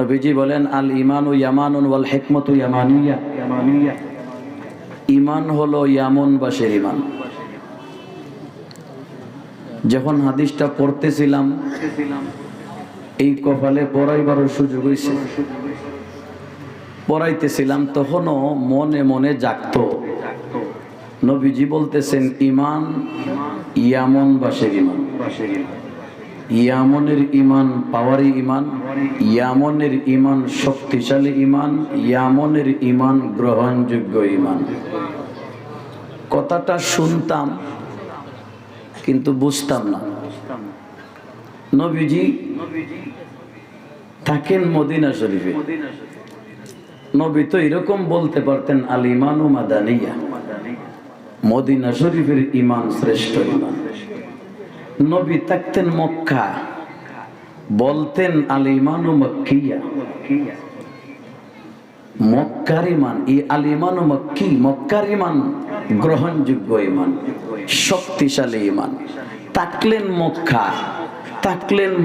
নবীজি বলেন আল ইমানু ইয়ামানুন ওয়াল হিকমতু ইয়ামানিয়া। ইমান হলো ইয়ামনবাসের ইমান যখন হাদিসটা পড়তেছিলাম, এই কপালে পড়াইবারও সুযোগ হয়েছে পড়াইতেছিলাম, তখনও মনে মনে জাগতো। নবীজি বলতেছেন, ইমান ইয়ামন বাসের ইমান ইয়ামনের ইমান পাওয়ারি ইমান ইয়ামনের ইমান শক্তিশালী ইমান ইয়ামনের ইমান গ্রহণযোগ্য ইমান কথাটা শুনতাম, কিন্তু বুঝতাম না। নবীজি থাকেন মদিনা শরীফে। নবী তো এরকম বলতে পারতেন আল ইমানু মাদানিয়া। মদিনা শরীফের ইমান শ্রেষ্ঠ ইমান নবী থাকতেন মক্কা, বলতেন আল ইমানু মক্কিয়া। মক্কার ইমান মক্কি, মক্কার ইমান গ্রহণযোগ্য ইমান শক্তিশালী ইমান থাকলেন মক্কা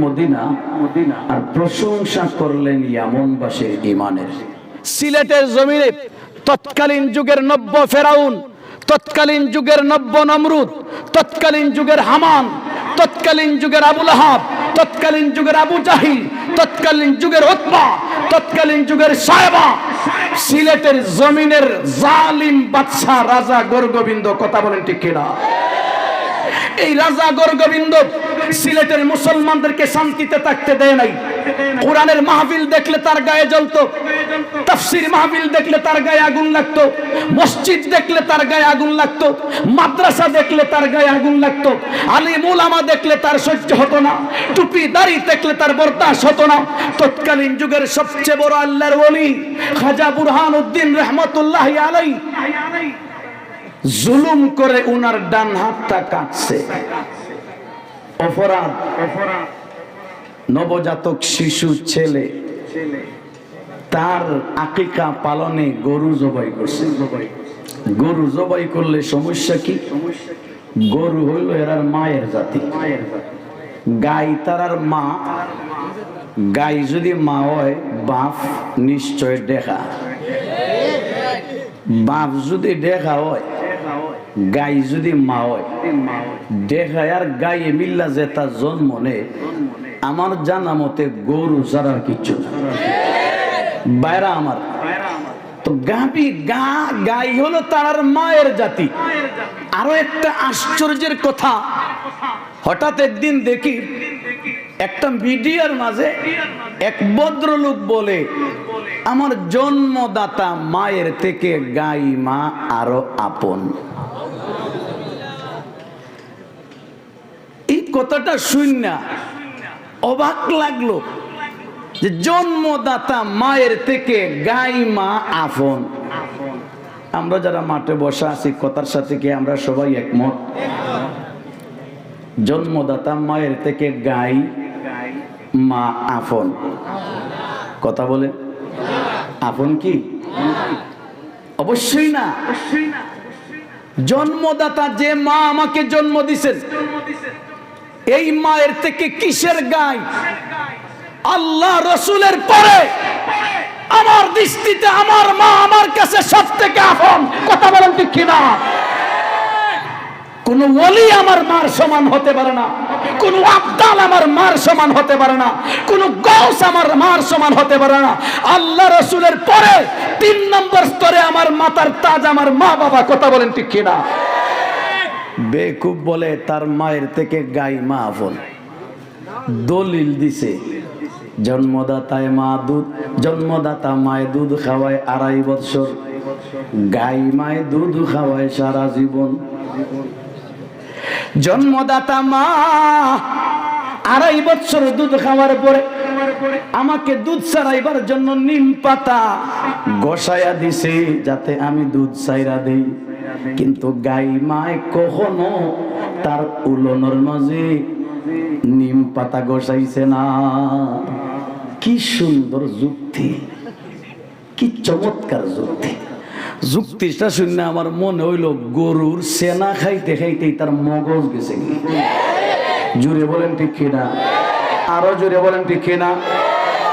মদিনা মদিনা, আর প্রশংসা করলেন ইয়ামনবাসীর ইমানের সিলেটের জমিনে তৎকালীন যুগের নব্য ফেরাউন, তৎকালীন যুগের নব্য নমরুদ, তৎকালীন যুগের হামান তৎকালীন যুগের আবুল আহাব, তৎকালীন যুগের আবু জাহিল, তৎকালীন যুগের ওতবা তৎকালীন যুগের সাহেবা, সিলেটের জমিনের জালিম বাদশাহ রাজা গোরগোবিন্দ, কথা বলেন ঠিক কিনা? এই রাজা গোরগোবিন্দ সিলেটের মুসলমানদেরকে শান্তিতে থাকতে দেয় নাই। কোরআনের মাহফিল দেখলে তার গায়ে জ্বলতো। তাফসির মাহফিল দেখলে তার গায়ে আগুন লাগতো। মসজিদ দেখলে তার গায়ে আগুন লাগতো। মাদ্রাসা দেখলে তার গায়ে আগুন লাগতো। আলিম উলামা দেখলে তার সহ্য হতো না। টুপি দাড়ি দেখলে তার বরদাস হতো না। তৎকালীন যুগের সবচেয়ে বড় আল্লাহর ওলি খাজা বুরহান উদ্দিন রহমতুল্লাহ আলাই জুলুম করে উনার ডান হাতটা কাটছে অপরাধ। অপরাধ নবজাতক শিশু ছেলে। তার আকিকা পালনে গরু জবাই করছে। গরু জবাই করলে সমস্যা কি? গরু হইল এরার মায়ের জাতি। গাই তারার মা। গাই যদি মা হয়, বাপ নিশ্চয় দেখা বাপ যদি দেখা হয় গাই যদি মা হয়, দেখায় আর গায়ে মিল্লা যে তার জন্ম নে আমার জানা মতে গরু ছাড়া কিচ্ছু না। বাইরা আমার। তো গাবি গা, গাই হলো তার মায়ের জাতি। আরও একটা আশ্চর্যের কথা, হঠাৎ একদিন দেখি একটা মিডিয়ার মাঝে এক ভদ্রলোক বলে, আমার জন্মদাতা মায়ের থেকে গাই মা আরও আপন এই কথাটা শূন্য অবাক লাগল যে জন্মদাতা মায়ের থেকে গাই মা আপন। আমরা যারা মাঠে বসা আছি, কথার সাথে কি আমরা সবাই একমত? জন্মদাতা মায়ের থেকে গাই মা আপন। কথা বলে। আপন কি? অবশ্যই না। জন্মদাতা যে মা আমাকে জন্ম দিছেন। এই মায়ের থেকে কিসের গাই আল্লাহ রসুলের পরে। আমার দৃষ্টিতে আমার মা আমার কাছে সব থেকে আপন। কথা বলেন ঠিক কিনা? কোন ওলি আমার মার সমান হতে পারে না। কোন আবদাল আমার মার সমান হতে পারে না। কোন গৌস আমার মার সমান হতে পারে না। আল্লাহ রসুলের পরে তিন নম্বর স্তরে আমার মাতার তাজ আমার মা বাবা কথা বলেন ঠিক কিনা? বেকুব বলে তার মায়ের থেকে গাই মা আপন দলিল দিছে, জন্মদাতায় মা দুধ, জন্মদাতা মায় দুধ খাওয়ায় আড়াই বছর গাই মায় দুধ খাওয়ায় সারা জীবন। জন্মদাতা মা আড়াই বছর দুধ খাওয়ার পরে আমাকে দুধ ছাড়াইবার জন্য নিম পাতা গসায়া দিছে, যাতে আমি দুধ ছাইরা দেই। কিন্তু গাই মায় কখনো তার উলনের মাঝে নিম পাতা গসাইছে না। কি সুন্দর যুক্তি, কি চমৎকার যুক্তি। যুক্তিটা শুনে আমার মনে হইল গরুর সেনা খাইতে খাইতেই তার মগজ গেছে। জুড়ে বলেন ঠিক কিনা? আরও জোরে বলেন ঠিক কিনা?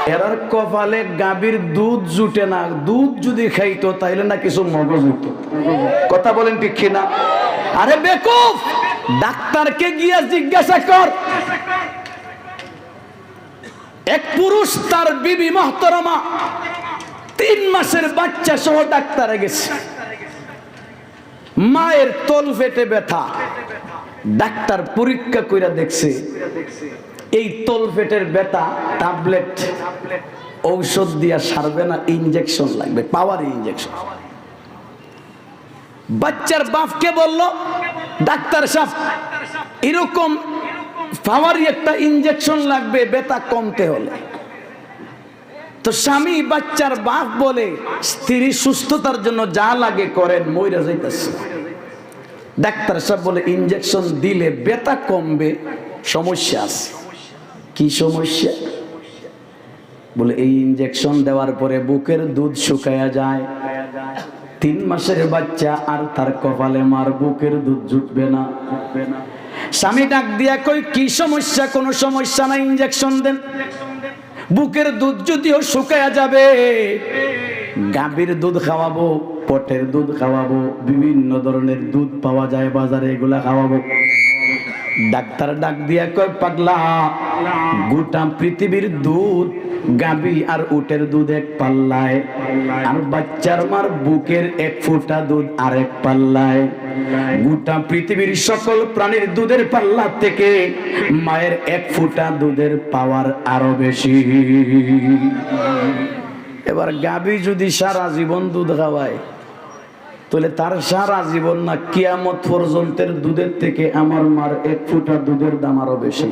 এরার কপালে গাভীর দুধ জুটে না। দুধ যদি খাইতো, তাইলে না কিছু মগজ উঠতো। কথা বলেন ঠিক কিনা? আরে বেকুফ! ডাক্তারকে গিয়া জিজ্ঞাসা কর। এক পুরুষ তার বিবি মহতরমা তিন মাসের বাচ্চা সহ ডাক্তারে গেছে। মায়ের তল ফেটে ব্যথা। ডাক্তার পরীক্ষা কইরা দেখছে এই তল ফেটের ব্যথা, ট্যাবলেট, ঔষধ দিয়া সারবে না ইনজেকশন লাগবে পাওয়ার ইনজেকশন বাচ্চার বাপকে বলল, ডাক্তার সাহেব, এরকম পাওয়ারই একটা ইনজেকশন লাগবে, ব্যথা কমতে হলে। তো স্বামী বাচ্চার বাপ বলে, স্ত্রী সুস্থতার জন্য যা লাগে করেন, মইরা যাইতেছে। ডাক্তার সাহেব বলে ইনজেকশন দিলে ব্যথা কমবে, সমস্যা আছে। কি সমস্যা? বলে, এই ইঞ্জেকশন দেওয়ার পরে বুকের দুধ শুকায়া যায়। তিন মাসের বাচ্চা আর তার কপালে মার বুকের দুধ জুটবে না। স্বামী ডাক দিয়া কই, কি সমস্যা? কোনো সমস্যা না ইঞ্জেকশন দেন। বুকের দুধ যদিও শুকায়া যাবে, গাভীর দুধ খাওয়াবো, পটের দুধ খাওয়াবো, বিভিন্ন ধরনের দুধ পাওয়া যায় বাজারে, এগুলা খাওয়াবো। ডাক্তার ডাক দিয়া কয়, পাগলা, গোটা পৃথিবীর দুধ গাবি আর উটের দুধ এক পাল্লায়, আর বাচ্চার মার বুকের এক ফোঁটা দুধ আর এক পাল্লায়। গোটা পৃথিবীর সকল প্রাণীর দুধের পাল্লা থেকে মায়ের এক ফোঁটা দুধের পাওয়ার আরও বেশি। এবার গাবি যদি সারা জীবন দুধ খাওয়ায় তাহলে তার সারা জীবন না কিয়ামত পর্যন্তের দুধের থেকে আমার মার এক ফুটা দুধের দাম আরও বেশি।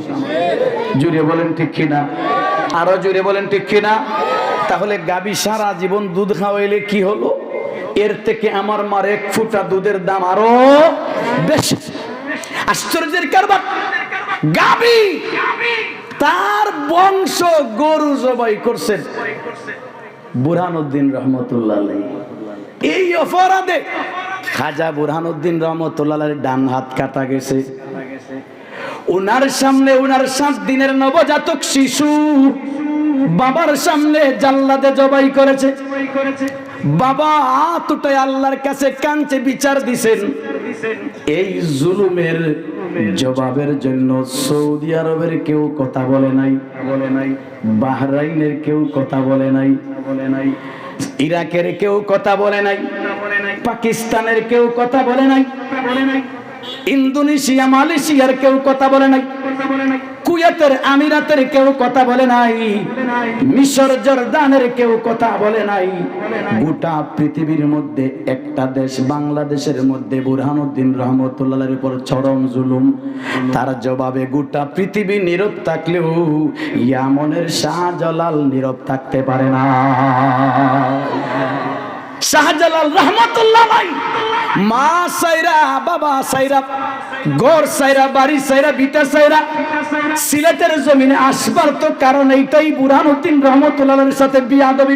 জুড়ে বলেন ঠিক কিনা? আরও জুড়ে বলেন ঠিক কিনা? তাহলে গাবি সারা জীবন দুধ খাওয়াইলে কি হলো? এর থেকে আমার মার এক ফুটা দুধের দাম আরও বেশি। আশ্চর্যের কারবার। গাবি তার বংশ গরু জবাই করছেন বুরহানুদ্দিন রহমতুল্লাহ। এই অপরাধে। খাজা বুরহানুদ্দিন রহমতুল্লাহ ডান হাত কাটা গেছে। উনার সামনে উনার সাত দিনের নবজাতক শিশু বাবার সামনে জাল্লাদে জবাই করেছে। বাবা হাতুটাই আল্লাহর কাছে কাঞ্চে বিচার দিছেন। এই জুলুমের জবাবের জন্য সৌদি আরবের কেউ কথা বলে নাই। বলে নাই বাহরাইনের কেউ কথা বলে নাই বলে নাই। ইরাকের কেউ কথা বলে নাই, পাকিস্তানের কেউ কথা বলে নাই, ইন্দোনেশিয়া, মালয়েশিয়ার কেউ কথা বলে নাই। কুয়েতের আমিরাতের কেউ কথা বলে নাই। মিশর জর্দানের কেউ কথা বলে নাই। গোটা পৃথিবীর মধ্যে একটা দেশ, বাংলাদেশের মধ্যে বুরহানুদ্দিন রহমতুল্লাহের উপর চরম জুলুম। তার জবাবে গোটা পৃথিবী নীরব থাকলেও ইয়ামনের শাহজালাল নীরব থাকতে পারে না। শাহজালাল রহমতুল্লাহ ভাই। মা সাইরা, বাবা সাইরা, গড় সাইরা, বাড়ি সাইরা, বিটা সাইরা, সিলেটের জমিনে আসবার তো কারণ এইটাই বুরহানুদ্দিন রহমতুল্লাহ সাথে বিয়াদবি।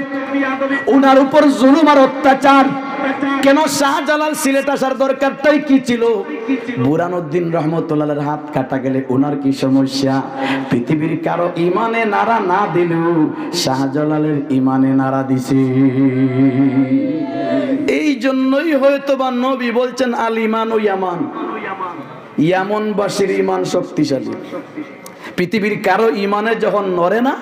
উনার উপর জুলুম আর অত্যাচার। কেন শাহজালাল সিলেট আসার দরকারটাই কি ছিল? বুরানুদ্দিন রহমতুল্লাহের হাত কাটা গেলে ওনার কি সমস্যা? পৃথিবীর কারও ইমানে নাড়া না দিলেও শাহজালালের ইমানে নাড়া দিছে। এই জন্যই হয়তো বা নবী বলছেন, আল ইমান ও ইয়ামান। ইয়ামনবাসীর ইমান শক্তিশালী। পৃথিবীর কারও ইমানে যখন নড়ে না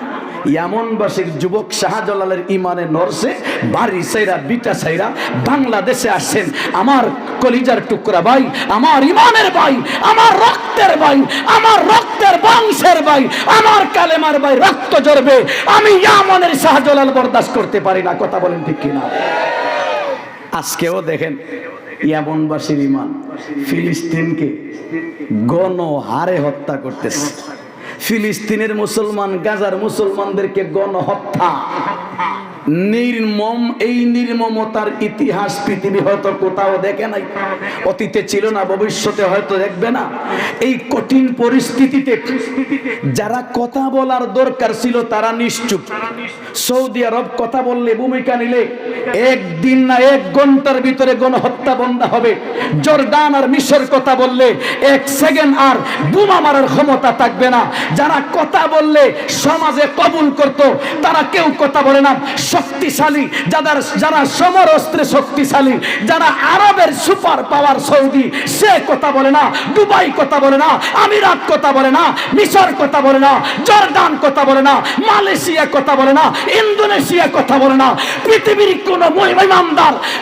ইয়ামনবাসীর যুবক শাহজালালের ইমানে নরছে বাড়ি সাইরা বিটা সাইরা বাংলাদেশে আসছেন। আমার কলিজার টুকরা ভাই, আমার ইমানের ভাই, আমার রক্তের ভাই, আমার রক্তের বংশের ভাই, আমার কালেমার ভাই, রক্ত জড়বে আমি ইয়ামনের শাহজালাল বরদাস্ত করতে পারি না, কথা বলেন ঠিক কিনা? আজকেও দেখেন, ইয়ামনবাসীর ইমান ফিলিস্তিনকে গণহারে হত্যা করতেছে। ফিলিস্তিনের মুসলমান, গাজার মুসলমানদেরকে গণহত্যা। নির্মম, এই নির্মমতার ইতিহাস পৃথিবী হয়তো কোথাও দেখে নাই, অতীতে ছিল না, ভবিষ্যতে হয়তো দেখবে না। এই কঠিন পরিস্থিতিতে যারা কথা বলার দরকার ছিল, তারা নিশ্চুপ। সৌদি আরব কথা বললে ভূমিকা নিলে একদিন না এক ঘণ্টার ভিতরে গণহত্যা গণহত্যা বন্ধ হবে। জর্দান আর মিশর কথা বললে এক সেকেন্ড আর বোমা মারার ক্ষমতা থাকবে না। যারা কথা বললে সমাজে কবুল করত, তারা কেউ কথা বলে না। শক্তিশালী যাদের, যারা সমর অস্ত্রে শক্তিশালী, যারা আরবের সুপার পাওয়ার সৌদি, সে কথা বলে না। দুবাই কথা বলে না। আমিরাত কথা বলে না। মিশর কথা বলে না। জর্দান কথা বলে না। মালয়েশিয়া কথা বলে না। ইন্দোনেশিয়া কথা বলে না। পৃথিবীর কোন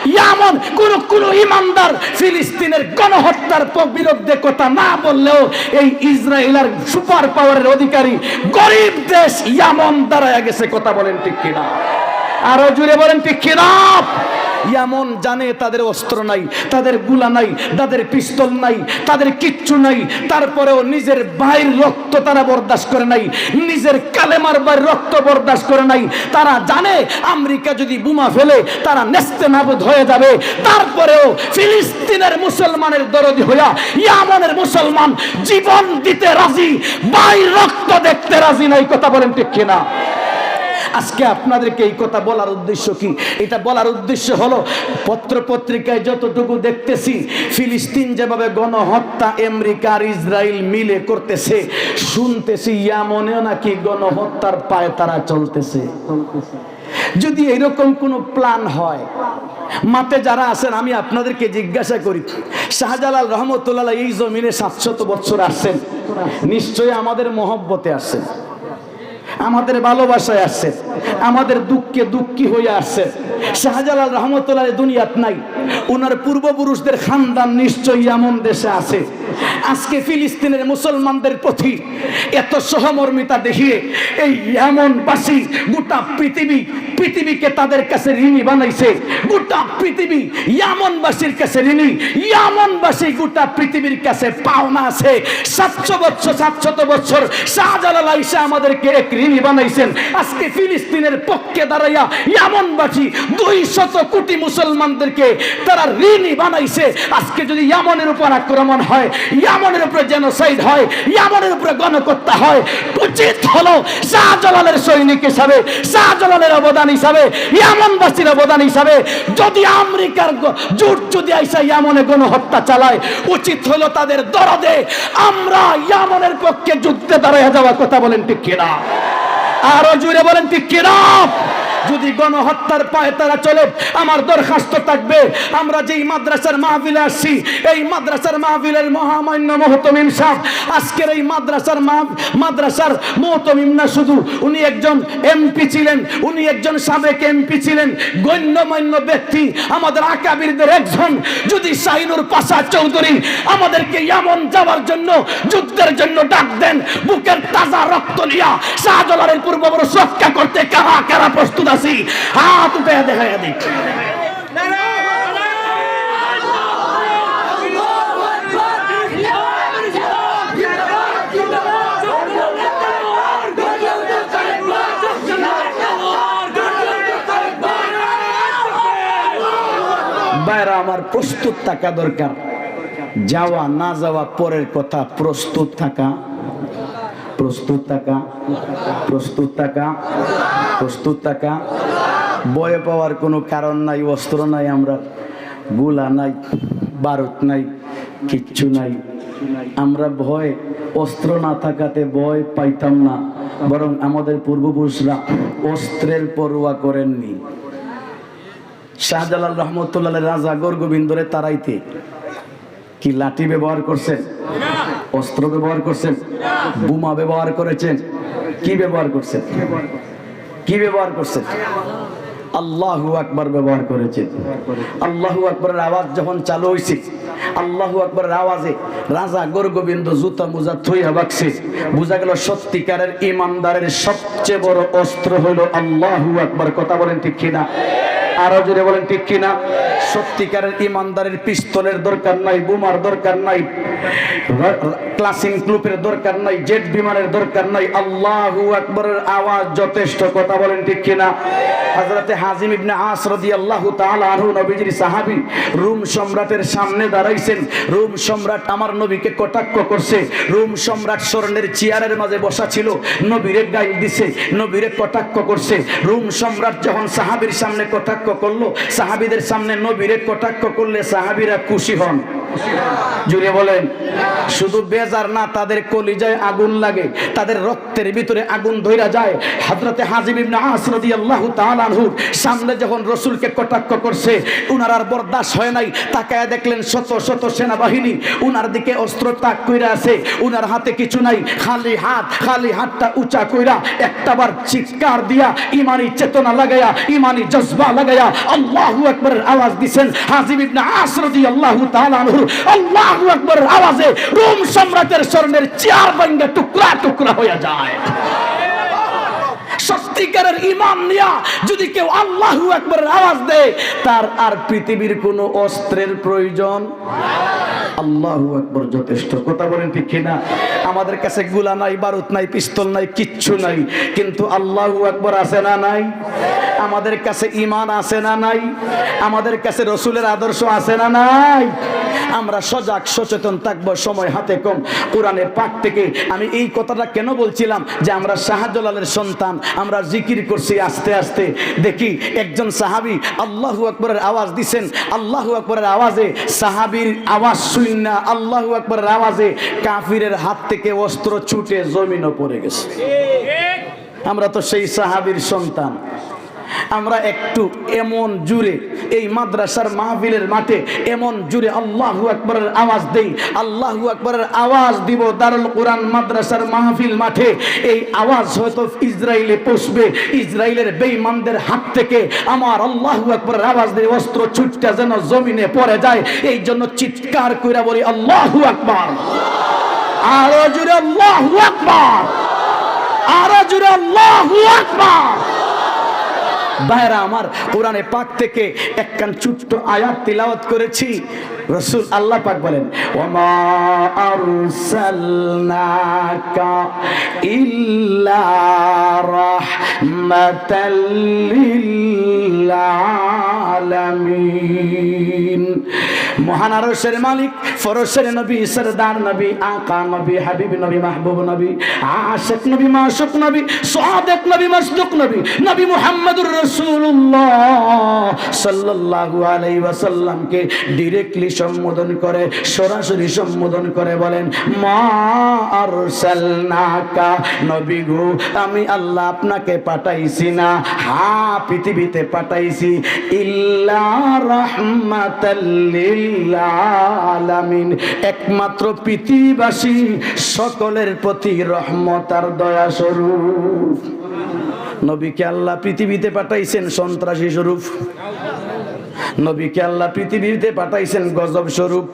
ইয়ামন, কোন কোন ইমানদার ফিলিস্তিনের গণহত্যার বিরুদ্ধে কথা না বললেও এই ইসরায়েলের সুপার পাওয়ারের অধিকারী গরিব দেশ ইয়ামন দাঁড়ায় গেছে কথা বলেন ঠিক কিনা? আরও জুড়ে বলেন ঠিক কিনা? ইয়ামন জানে তাদের অস্ত্র নাই, তাদেরগুলা নাই, তাদের পিস্তল নাই, তাদের কিচ্ছু নাই। তারপরেও নিজের ভাইয়ের রক্ত তারা বরদাস্ত করে নাই, নিজের কালেমার ভাইয়ের রক্ত বরদাস্ত করে নাই। তারা জানে আমেরিকা যদি বোমা ফেলে, তারা নেস্তে নাবুদ হয়ে যাবে। তারপরেও ফিলিস্তিনের মুসলমানের দরদি হইয়া ইয়ামনের মুসলমান জীবন দিতে রাজি ভাই রক্ত দেখতে রাজি নাই, কথা বলেন ঠিক কিনা? আজকে আপনাদেরকে এই কথা বলার উদ্দেশ্য কি? এটা বলার উদ্দেশ্য হলো, পত্র পত্রিকায় যতটুকু দেখতেছি, ফিলিস্তিন যেভাবে গণহত্যা আমেরিকা আর ইসরায়েল মিলে করতেছে, শুনতেছি ইয়ামনেও নাকি গণহত্যার পায়ে তারা চলতেছে। যদি এরকম কোনো প্ল্যান হয় মাতে যারা আছেন, আমি আপনাদেরকে জিজ্ঞাসা করি, শাহজালাল রহমতুল্লাহ এই জমিনে সাতশত বছর আসছেন, নিশ্চয়ই আমাদের মহব্বতে আসছেন। আমাদের ভালোবাসায় আসছে, আমাদের দুঃখে দুঃখী হয়ে আসছে। শাহজালাল রহমতুল্লাহ দুনিয়াত নাই ওনার পূর্বপুরুষদের খানদান নিশ্চয়ই এমন দেশে আছে। আজকে ফিলিস্তিনের মুসলমানদের প্রতি এত সহমর্মিতা দেখিয়ে এই এমনবাসী গোটা পৃথিবী, পৃথিবীকে তাদের কাছে ঋণী বানাইছে। গোটা পৃথিবী ইয়ামনবাসীর কাছে ঋণী। ইয়ামনবাসী গোটা পৃথিবীর কাছে পাওনা আছে। সাতশো বছর সাতশত বছর শাহজালাল আইসা আমাদেরকে এক ঋণী বানাইছেন। আজকে ফিলিস্তিনের পক্ষে দাঁড়াইয়া ইয়ামনবাসী দুই শত কোটি মুসলমানদেরকে তারা ঋণী বানাইছে। আজকে যদি ইয়ামনের উপর আক্রমণ হয়, ইয়ামনের উপরে জেনোসাইড হয়, ইয়ামনের উপরে গণকর্তা হয়, উচিত হলো শাহজালালের সৈনিক হিসাবে, শাহজালালের অবদান হিসাবে, ইয়ামনবাসীর অবদান হিসাবে, যদি আমেরিকার জোট যদি আইসা ইয়ামনে গণহত্যা চালায়, উচিত হলো তাদের দরদে আমরা ইয়ামনের পক্ষে যুদ্ধে দাঁড়াইয়া যাওয়ার কথা বলেন ঠিক কিনা? আরও জুড়ে বলেন ঠিক কিনা? যদি গণহত্যার পায়ে তারা চলে, আমার দরখাস্ত থাকবে। আমরা যেই মাদ্রাসার মাহফিলে আসছি, এই মাদ্রাসার মাহফিলের মহামান্য মহতমিম সাহ আজকের এই মাদ্রাসার মাদ্রাসার মহতমিম না শুধু, উনি একজন এমপি ছিলেন, উনি একজন সাবেক এমপি ছিলেন, গণ্যমান্য ব্যক্তি, আমাদের আকাবিরদের একজন। যদি শাহিনুর পাশা চৌধুরী আমাদেরকে এমন যাওয়ার জন্য, যুদ্ধের জন্য ডাক দেন, বুকের তাজা রক্ত নিয়া শাহজালালের পূর্বপুরুষ রক্ষা করতে কারা কারা প্রস্তুত আছি হাত উঠে দেখা দিক বাইরা, আমার প্রস্তুত থাকা দরকার। যাওয়া, না যাওয়া, পরের কথা, প্রস্তুত থাকা। প্রস্তুত থাকা প্রস্তুত থাকা। প্রস্তুত থাকা। বয়ে পাওয়ার কোনো কারণ নাই, অস্ত্র নাই আমরা। গুলা নাই, বারুদ নাই, কিচ্ছু নাই। আমরা ভয়, অস্ত্র না থাকাতে ভয় পাইতাম না। বরং আমাদের পূর্বপুরুষরা অস্ত্রের পরোয়া করেননি। শাহজালাল রহমতুল্লাহ রাজা গোর গোবিন্দরে তারাইতে। কি লাঠি ব্যবহার করছেন? অস্ত্র ব্যবহার করছেন? বোমা ব্যবহার করেছেন? কি ব্যবহার করছেন? কি ব্যবহার করছে? আল্লাহু আকবার ব্যবহার করেছে। আল্লাহু আকবরের আওয়াজ যখন চালু হয়েছে আল্লাহু আকবরের আওয়াজে রাজা গোরগোবিন্দ জুতা মুজা থইয়া বাকছে বুঝা গেল সত্যিকারের ইমানদারের সবচেয়ে বড় অস্ত্র হলো আল্লাহু আকবার। কথা বলেন ঠিক কিনা? আরও জোরে বলেন, ঠিক কিনা? সত্যিকারের ইমানদারের পিস্তলের দরকার নাই, বোমার দরকার নাই ক্লাসিং গ্রুপের দরকার নাই, জেট বিমানের দরকার নাই। আল্লাহু আকবরের আওয়াজ যথেষ্ট, কথা বলেন, ঠিক কিনা? হযরতে হাজিম ইবনে আস রাদিয়াল্লাহু তাআলা আনহু, নবীজির সাহাবী, রোম সম্রাটের সামনে দাঁড়াইছেন। রোম সম্রাট আমার নবীকে কটাক্ষ করছে। রোম সম্রাট স্বর্ণের চেয়ারের মাঝে বসা ছিল, নবীরে গাইল দিছে, নবীরে কটাক্ষ করছে। রোম সম্রাট যখন সাহাবীর সামনে কটাক্ষ করল সাহাবিদের সামনে নবীরে কটাক্ষ করলে সাহাবিরা খুশি হন। জুড়ে বলেন, শুধু বেজার না, তাদের কলিজায় আগুন লাগে, তাদের রক্তের ভিতরে আগুন ধইরা যায়। হযরতে হাজিম সামনে যখন রাসূলকে কটাক্ষ করছে, উনার আর বরদাস্ত হয় নাই। তাকায় দেখলেন শত শত সেনাবাহিনী, উনার দিকে অস্ত্র তাক কইরা আছে, উনার হাতে কিছু নাই। খালি হাত, খালি হাতটা উঁচা কইরা একটাবার চিৎকার দিয়া ইমানি চেতনা লাগায়া ইমানি জজবা লাগায়া আল্লাহু আকবরের আওয়াজ দিছেন হাজিম ইবনে আস রাদিয়াল্লাহু তাআলা আনহু। আল্লাহু আকবরের আওয়াজে রোম সম্রাটের স্বর্ণের চেয়ার ভাঙ্গে টুকরা টুকরা হয়ে যায়। সত্যিকারের ইমান নিয়া যদি কেউ আল্লাহু একবার আওয়াজ দেয়, তার আর পৃথিবীর কোনো অস্ত্রের প্রয়োজন? আল্লাহ একবার যথেষ্ট। কথা বলেন ঠিক কিনা? আমাদের কাছে গুলা নাই, বারুদ নাই, পিস্তল নাই, কিচ্ছু নাই। কিন্তু আল্লাহ আকবর আছে না নাই? আমাদের কাছে ইমান আছে না নাই? আমাদের কাছে রসুলের আদর্শ আছে না নাই? আমরা সজাগ, সচেতন থাকব, সময় হাতে কম। কোরআনের পাক থেকে আমি এই কথাটা কেন বলছিলাম? যে আমরা শাহজালালের সন্তান, আমরা জিকির করছি আস্তে আস্তে। দেখি একজন সাহাবি আল্লাহু আকবরের আওয়াজ দিছেন। আল্লাহু আকবরের আওয়াজে সাহাবির আওয়াজ শুন না আল্লাহু আকবরের আওয়াজে কাফিরের হাত থেকে অস্ত্র ছুটে জমিনও পড়ে গেছে। আমরা তো সেই সাহাবির সন্তান। আমরা একটু এমন জুড়ে এই মাদ্রাসার মাহফিলের মাঠে এমন জুড়ে আল্লাহু আকবরের আওয়াজ দেই, আল্লাহু আকবরের আওয়াজ দিব দারুল কোরআন মাদ্রাসার মাহফিল মাঠে। এই আওয়াজ হয়তো ইসরায়েলে পৌঁছবে ইসরায়েলের বেঈমানদের হাত থেকে আমার আল্লাহু আকবরের আওয়াজ দিয়ে অস্ত্র ছুটটা যেন জমিনে পড়ে যায়। এই জন্য চিৎকার কইরা বলি, আল্লাহু আকবার। আরও জুড়ে আল্লাহু আকবার। আরও জুড়ে আল্লাহু আকবার। ভাইরা আমার কোরআনে পাক থেকে একখান ছোট্ট আয়াত তিলাওয়াত করেছি। রসুল আল্লাহ পাক বলেন, ওমা আরসালনাকা ইল্লা রাহমাতাল লিল আলামিন। মহান আরশের মালিক, ফরশের নবী, সরদার নবী, আকা নবী, হাবিব নবী, মাহবুব নবী, আশিক নবী মাসুক নবী, সাদেক নবী, মাসদুক নবী নবী মুহাম্মদুর রাসূলুল্লাহ সাল্লাল্লাহু আলাইহি ওয়াসাল্লামকে ডাইরেক্টলি সম্বোধন করে, সরাসরি সম্বোধন করে বলেন, মা আরসালনাকা নবী গো, আমি আল্লাহ আপনাকে পাঠাইছি না, হা, পৃথিবীতে পাঠাইছি, ইল্লা রাহমাতাল লিল আলামিন। একমাত্র পৃথিবীবাসী, সকলের প্রতি রহমত আর দয়া স্বরূপ। নবীকে আল্লাহ পৃথিবীতে পাঠাইছেন সন্ত্রাসী স্বরূপ। নবীকে আল্লাহ পৃথিবীতে পাঠাইছেন গজব স্বরূপ।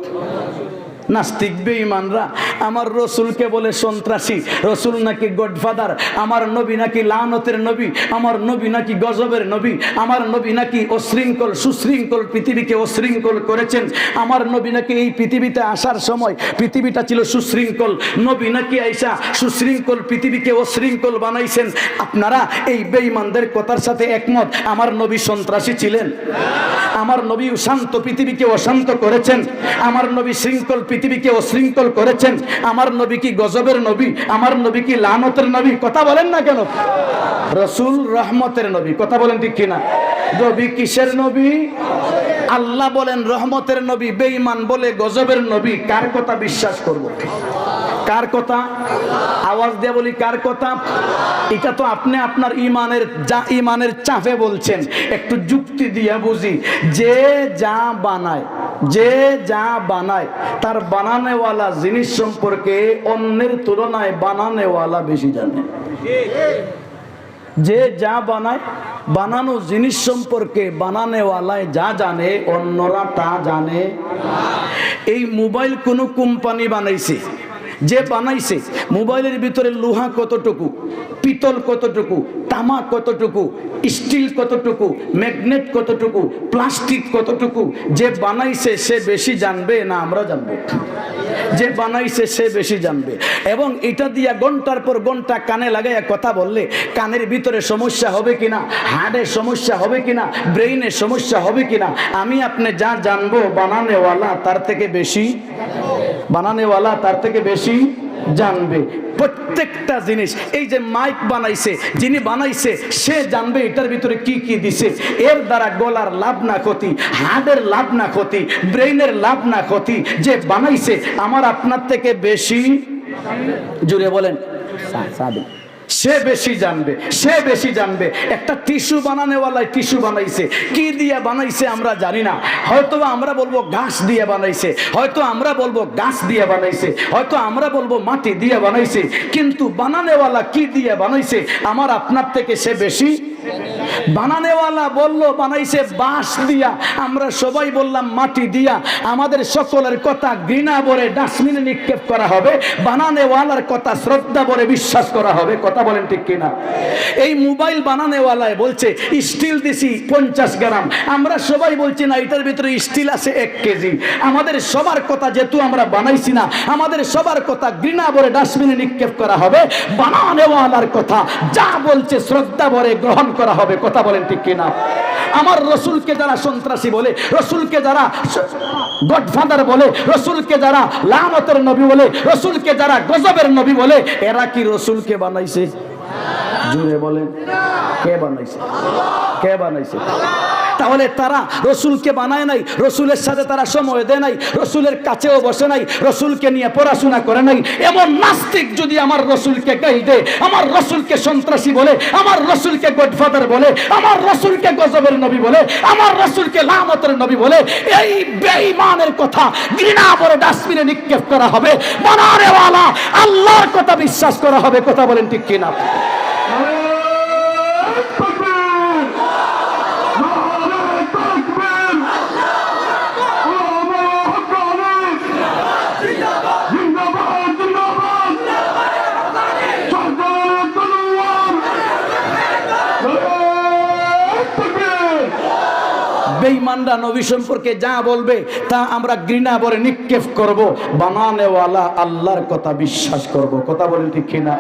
নাস্তিক বেঈমানরা, আমার রসুলকে বলে সন্ত্রাসী, রসুল নাকি গডফাদার, আমার নবী নাকি লানতের নবী, আমার নবী নাকি গজবের নবী, আমার নবী নাকি অশৃঙ্খল, সুশৃঙ্খল পৃথিবীকে অশৃঙ্খল করেছেন, আমার নবী নাকি এই পৃথিবীতে আসার সময় পৃথিবীটা ছিল সুশৃঙ্খল, নবী নাকি আইসা সুশৃঙ্খল পৃথিবীকে অশৃঙ্খল বানাইছেন, আপনারা এই বেঈমানদের কথার সাথে একমত, আমার নবী সন্ত্রাসী ছিলেন, আমার নবী শান্ত পৃথিবীকে অশান্ত করেছেন, আমার নবী শৃঙ্খল পৃথিবীকে অশৃঙ্খল করেছেন। আমার নবী কি গজবের নবী? আমার নবী কি লানতের নবী? কথা বলেন না কেন? রসুল রহমতের নবী। কথা বলেন ঠিক কিনা? নবী কিসের নবী? আল্লাহ বলেন রহমতের নবী। বেঈমান বলে গজবের নবী। কার কথা বিশ্বাস করব। কার কথা? আওয়াজ দিয়ে বলি কার কথা? এটা তো আপনি আপনার ইমানের যা ইমানের চাপে বলছেন। একটু যুক্তি দিয়ে বুঝি। যে যা বানায় যে যা বানায়, তার বানানেওয়ালা জিনিস সম্পর্কে অন্যের তুলনায় বানানেওয়ালা বেশি জানে। যে যা বানায়, বানানো জিনিস সম্পর্কে বানানেওয়ালায় যা জানে, অন্যরা তা জানে। এই মোবাইল কোনো কোম্পানি বানাইছে। যে বানাইছে, মোবাইলের ভিতরে লোহা কতটুকু? পিতল কতটুকু, তামা কতটুকু, স্টিল কতটুকু, ম্যাগনেট কতটুকু, প্লাস্টিক কতটুকু, যে বানাইছে সে বেশি জানবে না আমরা জানব। যে বানাইছে সে বেশি জানবে। এবং এটা দিয়া ঘণ্টার পর ঘণ্টা কানে লাগাইয়া কথা বললে, কানের ভিতরে সমস্যা হবে কিনা হার্টের সমস্যা হবে কিনা ব্রেইনের সমস্যা হবে কিনা, আমি আপনি যা জানব, বানানেওয়ালা তার থেকে বেশি, বানানেওয়ালা তার থেকে বেশি। জানবে প্রত্যেকটা জিনিস। এই যে মাইক বানাইছে, যিনি বানাইছে, সে জানবে এটার ভিতরে কি কি দিছে। এর দ্বারা গলার লাভ না ক্ষতি, হাড়ের লাভ না ক্ষতি, ব্রেইনের লাভ না ক্ষতি, যে বানাইছে, আমার আপনার থেকে বেশি। জুড়ে বলেন। সে বেশি জানবে, সে বেশি জানবে। একটা টিস্যু বানানোওয়ালায় টিস্যু বানাইছে, কি দিয়ে বানাইছে আমরা জানি না। হয়তো আমরা বলব ঘাস দিয়ে বানাইছে, হয়তো আমরা বলব গাছ দিয়ে বানাইছে, হয়তো আমরা বলব মাটি দিয়ে বানাইছে, কিন্তু বানানোওয়ালা কি দিয়ে বানাইছে? আমার আপনার থেকে সে বেশি। বানানেওয়ালা বলল, বানাইছে বাঁশ দিয়া। আমরা সবাই বললাম, মাটি দিয়া। আমাদের সকলের কথা ঘৃণা ভরে ডাস্টবিনে নিক্ষেপ করা হবে, বানানেওয়ালার কথা শ্রদ্ধা ভরে বিশ্বাস করা হবে, কথা বলেন ঠিক কিনা? এই মোবাইল বানানেওয়ালায় বলছে, স্টিল দিছি পঞ্চাশ গ্রাম। আমরা সবাই বলছি, না, এটার ভিতরে স্টিল আছে এক কেজি। আমাদের সবার কথা যেহেতু আমরা বানাইছি না, আমাদের সবার কথা ঘৃণা ভরে ডাস্টবিনে নিক্ষেপ করা হবে, বানানেওয়ালার কথা যা বলছে শ্রদ্ধা ভরে গ্রহণ করা হবে, কথা বলেন ঠিক কিনা? আমার রসুলকে যারা সন্ত্রাসী বলে, রসুলকে যারা গডফাদার বলে, রসুলকে যারা লামতের নবী বলে, রসুলকে যারা গজবের নবী বলে, এরা কি রসুলকে বানাইছে? জুড়ে বলেন কে বানাইছে? কে বানাইছে? তাহলে তারা রসুলকে বানায় নাই, রসুলের সাথে তারা সময় দেয় নাই, রসুলের কাছেও বসে নাই, রসুলকে নিয়ে পড়াশোনা করে নাই। এমন নাস্তিক যদি আমার রসুলকে গাই দেয় আমার রসুলকে সন্ত্রাসী বলে, আমার রসুলকে গডফাদার বলে, আমার রসুলকে গজবের নবী বলে, আমার রসুলকে লামতের নবী বলে, এই বেঈমানের কথা ঘৃণা করে ডাস্টবিনে নিক্ষেপ করা হবে। বানারেওয়ালা, আল্লাহর কথা বিশ্বাস করা হবে। কথা বলেন ঠিক কিনা? বেঈমানরা নবী সম্পর্কে যা বলবে তা আমরা ঘৃণা বলে নিক্ষেপ করব। বানানেওয়ালা আল্লাহর কথা বিশ্বাস করব। কথা বলেন ঠিক কিনা?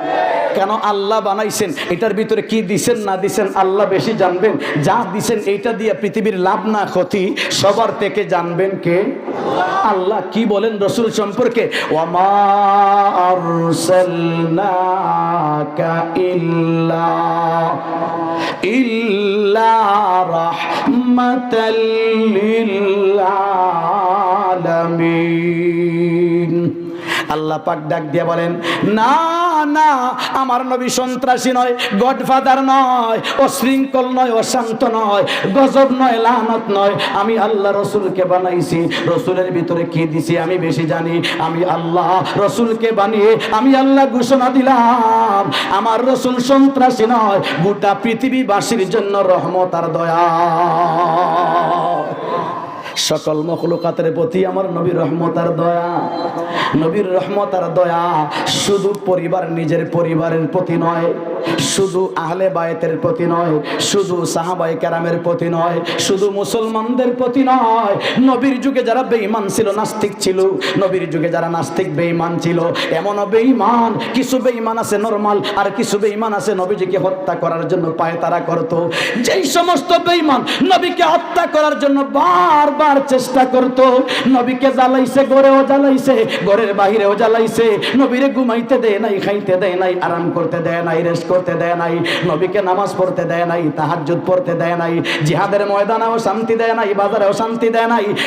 কেন আল্লাহ বানাইছেন? এটার ভিতরে কি দিছেন, না দিছেন, আল্লাহ বেশি জানবেন। যা দিছেন, এইটা দিয়ে পৃথিবীর লাভ না ক্ষতি, সবার থেকে জানবেন কে? আল্লাহ। কি বলেন রসুল সম্পর্কে? ইল্লা রাহমাতাল আল্লাহ পাক ডাক দিয়ে বলেন, না না, আমার নবী সন্ত্রাসী নয়, গডফাদার নয়, অশৃঙ্খল নয়, অশান্ত নয়, গজব নয়, লানত নয়, আমি আল্লাহ রসুলকে বানাইছি, রসুলের ভিতরে কি দিছি আমি বেশি জানি, আমি আল্লাহ রসুলকে বানিয়ে আমি আল্লাহ ঘোষণা দিলাম, আমার রসুল সন্ত্রাসী নয়, গোটা পৃথিবীবাসীর জন্য রহমত আর দয়া। সকল মখলুকাতের প্রতি আমার নবীর রহমত আর দয়া। নবীর রহমত আর দয়া শুধু পরিবার, নিজের পরিবারের প্রতি নয়। শুধু আহলে বায়েতের প্রতি নয়, শুধু সাহাবাই কেরামের প্রতি নয়, শুধু মুসলমানদের প্রতি নয়। নবীর যুগে যারা বেঈমান ছিল, নাস্তিক ছিল, নবীর যুগে যারা নাস্তিক বেঈমান ছিল, এমনও বেঈমান, কিছু বেঈমান আছে নরমাল, আর কিছু বেঈমান আছে নবীজিকে হত্যা করার জন্য পায় তারা করত। যেই সমস্ত বেঈমান নবীকে হত্যা করার জন্য বারবার চেষ্টা করত। নবীকে জ্বালাইছে, গড়েও জ্বালাইছে, ঘরের বাহিরেও জ্বালাইছে। নবীরে ঘুমাইতে দেয় নাই, খাইতে দেয় নাই, আরাম করতে দেয় নাই, রেস্ট করতে দেয় নাই, নবীকে নামাজ পড়তে দেয় নাই তাহাজুদ পড়তে দেয় নাই, জিহাদের ময়দানেও শান্তি দেয় নাই, বাজারেও শান্তি দেয় নাই